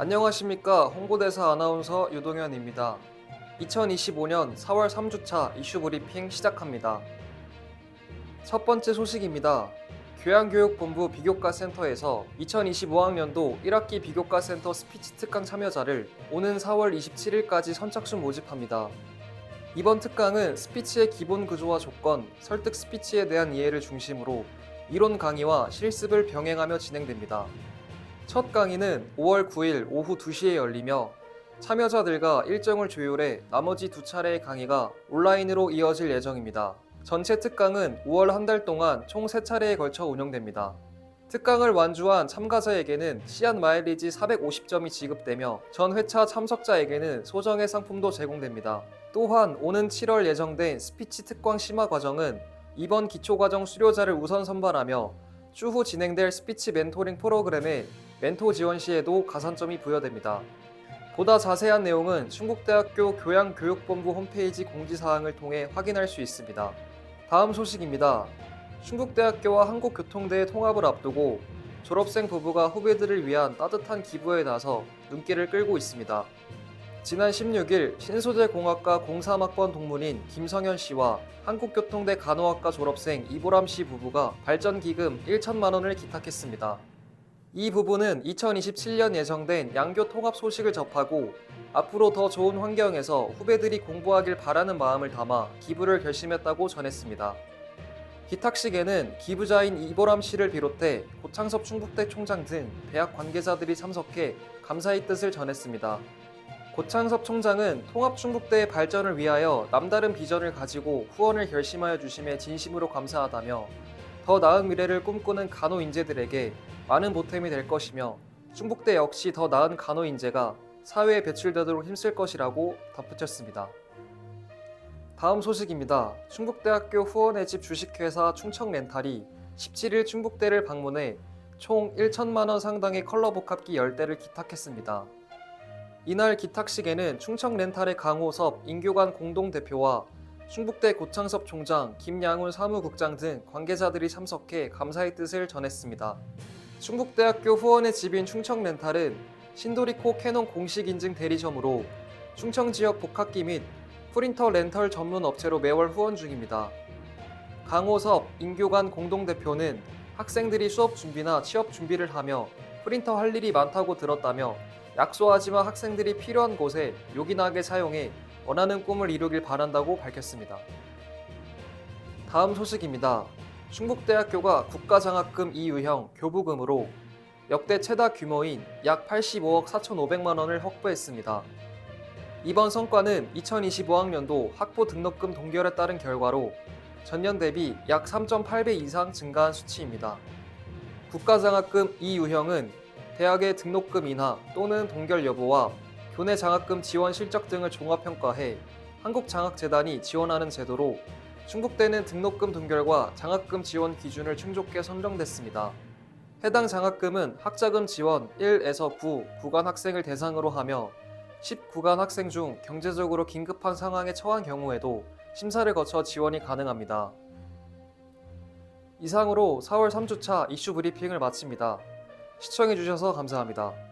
안녕하십니까 홍보대사 아나운서 유동현입니다. 2025년 4월 3주차 이슈 브리핑 시작합니다. 첫 번째 소식입니다. 교양교육본부 비교과 센터에서 2025학년도 1학기 비교과 센터 스피치 특강 참여자를 오는 4월 27일까지 선착순 모집합니다. 이번 특강은 스피치의 기본 구조와 조건, 설득 스피치에 대한 이해를 중심으로 이론 강의와 실습을 병행하며 진행됩니다. 첫 강의는 5월 9일 오후 2시에 열리며 참여자들과 일정을 조율해 나머지 두 차례의 강의가 온라인으로 이어질 예정입니다. 전체 특강은 5월 한 달 동안 총 3차례에 걸쳐 운영됩니다. 특강을 완주한 참가자에게는 시안 마일리지 450점이 지급되며 전 회차 참석자에게는 소정의 상품도 제공됩니다. 또한 오는 7월 예정된 스피치 특강 심화 과정은 이번 기초과정 수료자를 우선 선발하며 추후 진행될 스피치 멘토링 프로그램에 멘토 지원 시에도 가산점이 부여됩니다. 보다 자세한 내용은 충북대학교 교양교육본부 홈페이지 공지사항을 통해 확인할 수 있습니다. 다음 소식입니다. 충북대학교와 한국교통대의 통합을 앞두고 졸업생 부부가 후배들을 위한 따뜻한 기부에 나서 눈길을 끌고 있습니다. 지난 16일 신소재공학과 03학번 동문인 김성현 씨와 한국교통대 간호학과 졸업생 이보람 씨 부부가 발전기금 1천만 원을 기탁했습니다. 이 부부는 2027년 예정된 양교 통합 소식을 접하고 앞으로 더 좋은 환경에서 후배들이 공부하길 바라는 마음을 담아 기부를 결심했다고 전했습니다. 기탁식에는 기부자인 이보람 씨를 비롯해 고창섭 충북대 총장 등 대학 관계자들이 참석해 감사의 뜻을 전했습니다. 고창섭 총장은 통합 충북대의 발전을 위하여 남다른 비전을 가지고 후원을 결심하여 주심에 진심으로 감사하다며 더 나은 미래를 꿈꾸는 간호 인재들에게 많은 보탬이 될 것이며 충북대 역시 더 나은 간호 인재가 사회에 배출되도록 힘쓸 것이라고 덧붙였습니다. 다음 소식입니다. 충북대학교 후원의 집 주식회사 충청렌탈이 17일 충북대를 방문해 총 1천만 원 상당의 컬러 복합기 10대를 기탁했습니다. 이날 기탁식에는 충청렌탈의 강호섭 인교관 공동대표와 충북대 고창섭 총장, 김양훈 사무국장 등 관계자들이 참석해 감사의 뜻을 전했습니다. 충북대학교 후원의 집인 충청렌탈은 신도리코 캐논 공식 인증 대리점으로 충청 지역 복합기 및 프린터 렌털 전문 업체로 매월 후원 중입니다. 강호섭 인교관 공동대표는 학생들이 수업 준비나 취업 준비를 하며 프린터 할 일이 많다고 들었다며 약소하지만 학생들이 필요한 곳에 요긴하게 사용해 원하는 꿈을 이루길 바란다고 밝혔습니다. 다음 소식입니다. 충북대학교가 국가장학금 이유형 교부금으로 역대 최다 규모인 약 85억 4,500만 원을 확보했습니다. 이번 성과는 2025학년도 학부 등록금 동결에 따른 결과로 전년 대비 약 3.8배 이상 증가한 수치입니다. 국가장학금 이유형은 대학의 등록금 인하 또는 동결 여부와 교내 장학금 지원 실적 등을 종합평가해 한국장학재단이 지원하는 제도로 충북대는 등록금 동결과 장학금 지원 기준을 충족해 선정됐습니다. 해당 장학금은 학자금 지원 1에서 9 구간 학생을 대상으로 하며 10구간 학생 중 경제적으로 긴급한 상황에 처한 경우에도 심사를 거쳐 지원이 가능합니다. 이상으로 4월 3주차 이슈 브리핑을 마칩니다. 시청해주셔서 감사합니다.